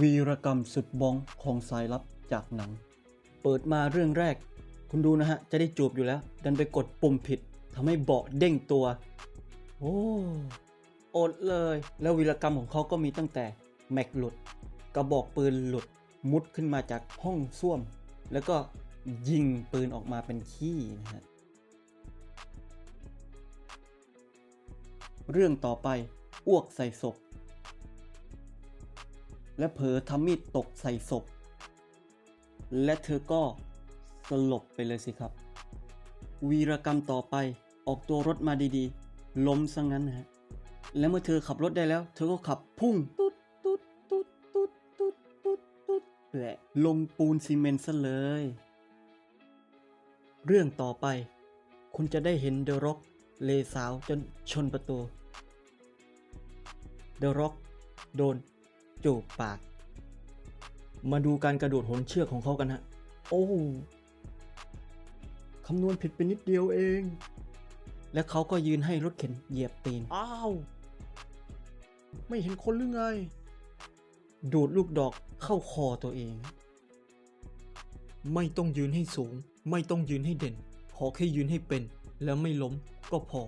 วีรกรรมสุดบองของสายลับจากหนัง เปิดมาเรื่องแรก คุณดูนะฮะ จะได้จูบอยู่แล้ว ดันไปกดปุ่มผิดทำให้เบาะเด้งตัว โอ้อดเลย แล้ววีรกรรมของเขาก็มีตั้งแต่ แม็กหลุด กระบอกปืนหลุดมุดขึ้นมาจากห้องส้วม แล้วก็ยิงปืนออกมาเป็นขี้นะฮะเรื่องต่อไปอ้วกใส่ศพ และเผลอทำมีดตกใส่ศพ และเธอก็สลบไปเลยสิครับ วีรกรรมต่อไปออกตัวรถมาดีๆ ล้มซะงั้นนะฮะ และเมื่อเธอขับรถได้แล้ว เธอก็ขับพุ่งตุ๊ดตุ๊ดตุ๊ดตุ๊ดตุ๊ดตุ๊ดตุ๊ดและลงปูนซีเมนต์ซะเลย เรื่องต่อไป คุณจะได้เห็นเดอะร็อกเลสาวจนชนประตู เดอะร็อกโดน จูบปาก มาดูการกระโดดโหนเชือกของเขากันฮะ โอ้คำนวณผิดไปนิดเดียวเอง และเขาก็ยืนให้รถเข็นเหยียบตีน อ้าว ไม่เห็นคนหรือไง ดูดลูกดอกเข้าคอตัวเอง ไม่ต้องยืนให้สูง ไม่ต้องยืนให้เด่น ขอแค่ยืนให้เป็น แล้วไม่ล้มก็พอ